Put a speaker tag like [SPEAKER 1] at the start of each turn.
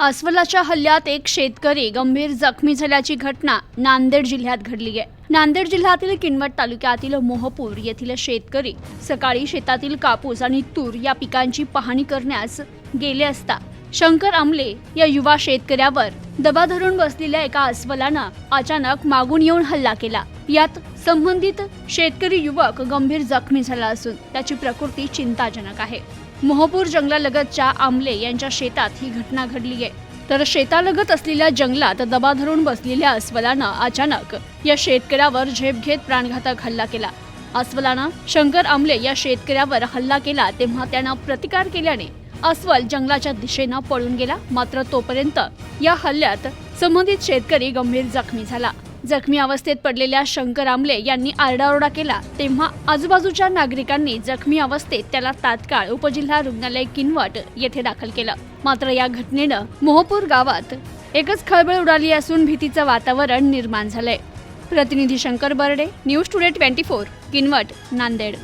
[SPEAKER 1] अस्वलाच्या हल्ल्यात एक शेतकरी गंभीर जखमी झाल्याची घटना नांदेड जिल्ह्यात घडली आहे. नांदेड जिल्ह्यातील किनवट तालुक्यातील मोहपूर येथील शेतकरी सकाळी शेतातील कापूस आणि तूर या पिकांची पाहणी करण्यास गेले असता शंकर आमले या युवा शेतकऱ्यावर दबा धरून बसलेल्या एका अस्वलानं अचानक मागून येऊन हल्ला केला. यात संबंधित शेतकरी युवक गंभीर जखमी झाला असून त्याची प्रकृती चिंताजनक आहे. मोहपूर जंगलालगतच्या आमले यांच्या शेतात ही घटना घडली आहे. तर शेतालगत असलेल्या जंगलात दबा धरून बसलेल्या अस्वलानं अचानक या शेतकऱ्यावर झेप घेत प्राणघातक हल्ला केला. अस्वलानं शंकर आमले या शेतकऱ्यावर हल्ला केला तेव्हा त्यानं प्रतिकार केल्याने अस्वल जंगलाच्या दिशेनं पळून गेला. मात्र तोपर्यंत या हल्ल्यात संबंधित शेतकरी गंभीर जखमी झाला. जखमी अवस्थेत पडलेल्या शंकर आमले यांनी आरडाओरडा केला. तेव्हा आजूबाजूच्या नागरिकांनी जखमी अवस्थेत त्याला तात्काळ उपजिल्हा रुग्णालय किनवट येथे दाखल केलं. मात्र या घटनेनं मोहपूर गावात एकच खळबळ उडाली असून भीतीचं वातावरण निर्माण झालंय. प्रतिनिधी Shankar Barde news today twenty four Kinwat Nanded.